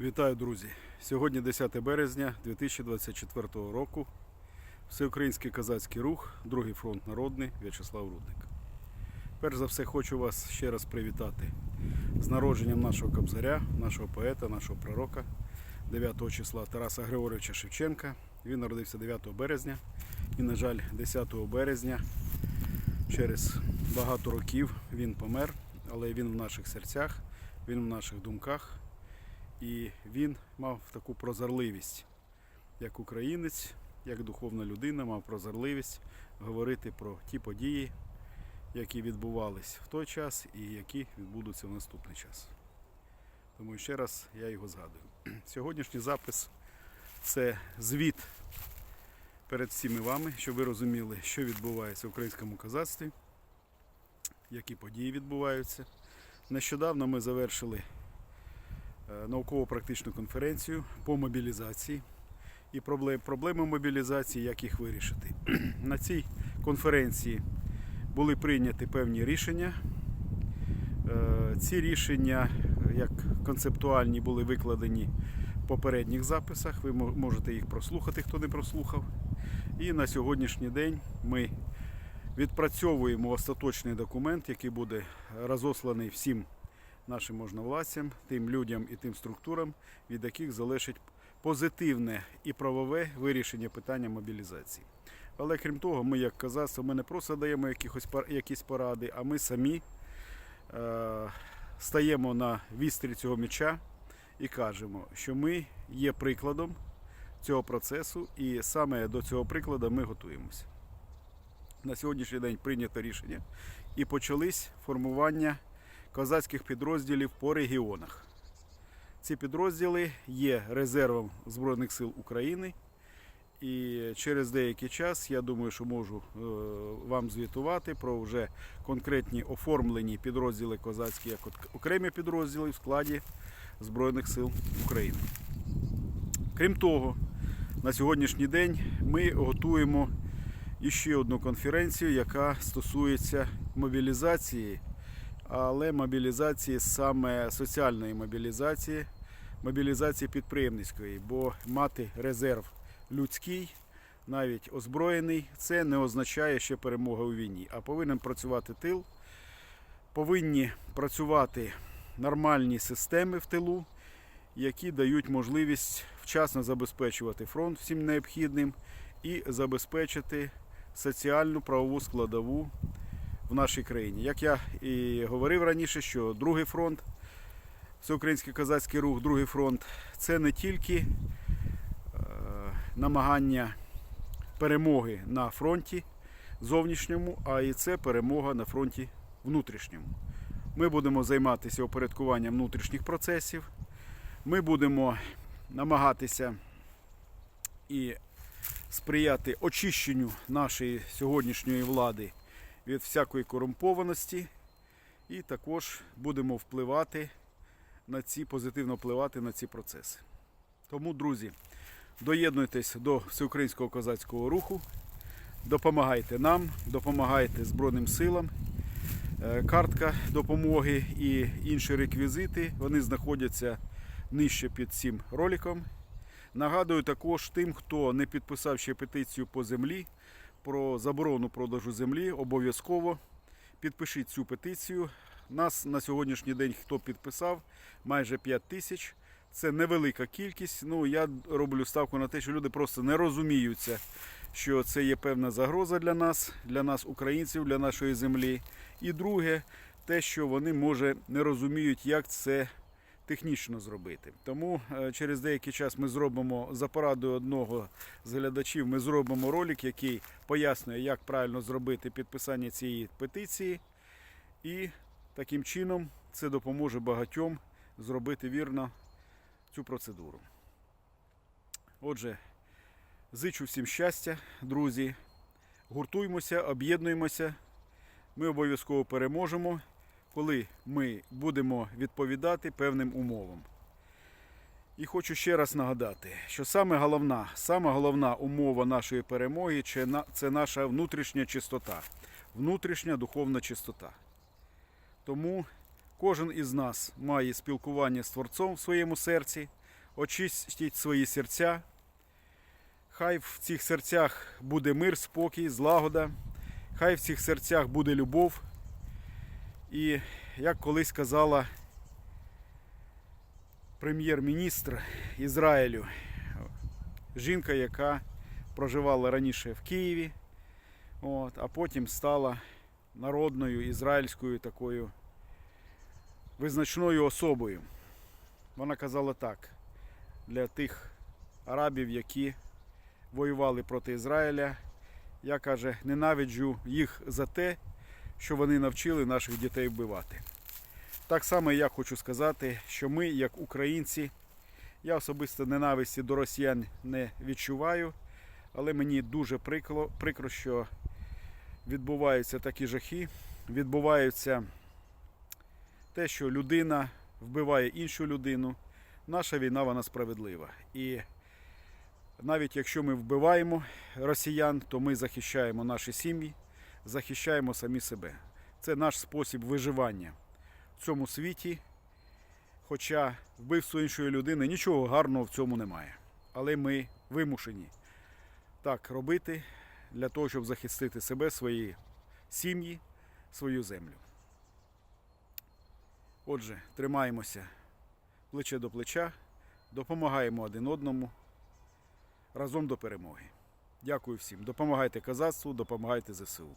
Вітаю, друзі! Сьогодні 10 березня 2024 року. Всеукраїнський козацький рух, Другий фронт народний В'ячеслав Рудник. Перш за все хочу вас ще раз привітати з народженням нашого кобзаря, нашого поета, нашого пророка 9 числа Тараса Григоровича Шевченка. Він народився 9 березня і, на жаль, 10 березня через багато років він помер, але він в наших серцях, він в наших думках. І він мав таку прозорливість, як українець, як духовна людина, мав прозорливість говорити про ті події, які відбувались в той час і які відбудуться в наступний час. Тому ще раз я його згадую. Сьогоднішній запис це звіт перед всіми вами, щоб ви розуміли, що відбувається в українському козацтві, які події відбуваються. Нещодавно ми завершили науково-практичну конференцію по мобілізації і проблеми мобілізації, як їх вирішити. На цій конференції були прийняті певні рішення. Е, Ці рішення, як концептуальні, були викладені в попередніх записах. Ви можете їх прослухати, хто не прослухав. І на сьогоднішній день ми відпрацьовуємо остаточний документ, який буде розосланий всім нашим можновладцям, тим людям і тим структурам, від яких залежить позитивне і правове вирішення питання мобілізації. Але крім того, ми як казацтво, ми не просто даємо якихось, якісь поради, а ми самі е, стаємо на вістрі цього м'яча і кажемо, що ми є прикладом цього процесу, і саме до цього прикладу ми готуємося. На сьогоднішній день прийнято рішення і почались формування козацьких підрозділів по регіонах. Ці підрозділи є резервом Збройних сил України. І через деякий час я думаю, що можу е, вам звітувати про вже конкретні оформлені підрозділи козацькі як окремі підрозділи в складі Збройних сил України. Крім того, на сьогоднішній день ми готуємо іще одну конференцію, яка стосується мобілізації але мобілізації саме соціальної мобілізації, мобілізації підприємницької, бо мати резерв людський, навіть озброєний, це не означає ще перемога у війні, а повинен працювати тил, повинні працювати нормальні системи в тилу, які дають можливість вчасно забезпечувати фронт всім необхідним і забезпечити соціальну правову складову в нашій країні. Як я і говорив раніше, що другий фронт, Всеукраїнський козацький рух, другий фронт це не тільки е, намагання перемоги на фронті зовнішньому, а і це перемога на фронті внутрішньому. Ми будемо займатися упорядкуванням внутрішніх процесів. Ми будемо намагатися і сприяти очищенню нашої сьогоднішньої влади від всякої корумпованості, і також будемо впливати на ці, позитивно впливати на ці процеси. Тому, друзі, доєднуйтесь до всеукраїнського козацького руху, допомагайте нам, допомагайте Збройним силам. Е, Картка допомоги і інші реквізити вони знаходяться нижче під цим роликом. Нагадую також тим, хто не підписав ще петицію по землі про заборону продажу землі, обов'язково підпишіть цю петицію. Нас на сьогоднішній день хто підписав, майже 5 тисяч. Це невелика кількість. Ну я роблю ставку на те, що люди просто не розуміються, що це є певна загроза для нас, для нас, українців, для нашої землі. І друге, те, що вони може не розуміють, як це технічно зробити. Тому е, через деякий час ми зробимо за порадою одного з глядачів. Ми зробимо ролик, який пояснює, як правильно зробити підписання цієї петиції, і таким чином це допоможе багатьом зробити вірно цю процедуру. Отже, зичу всім щастя, друзі. Гуртуймося, об'єднуємося. Ми обов'язково переможемо, коли ми будемо відповідати певним умовам. І хочу ще раз нагадати, що саме головна, саме головна умова нашої перемоги це наша внутрішня чистота, внутрішня духовна чистота. Тому кожен із нас має спілкування з Творцом в своєму серці, очистіть свої серця. Хай в цих серцях буде мир, спокій, злагода. Хай в цих серцях буде любов. І як колись казала прем'єр-міністр Ізраїлю, жінка, яка проживала раніше в Києві, от, а потім стала народною ізраїльською такою визначною особою. Вона казала так для тих арабів, які воювали проти Ізраїля. Я каже, ненавиджу їх за те, що вони навчили наших дітей вбивати. Так само я хочу сказати, що ми, як українці, я особисто ненависті до росіян не відчуваю, але мені дуже прикро, прикро що відбуваються такі жахи, відбуваються те, що людина вбиває іншу людину. Наша війна вона справедлива. І навіть якщо ми вбиваємо росіян, то ми захищаємо наші сім'ї, захищаємо самі себе. Це наш спосіб виживання в цьому світі. Хоча вбивство іншої людини нічого гарного в цьому немає. Але ми вимушені так робити для того, щоб захистити себе, свої сім'ї, свою землю. Отже, тримаємося плече до плеча, допомагаємо один одному разом до перемоги. Дякую всім. Допомагайте казацтву, допомагайте ЗСУ.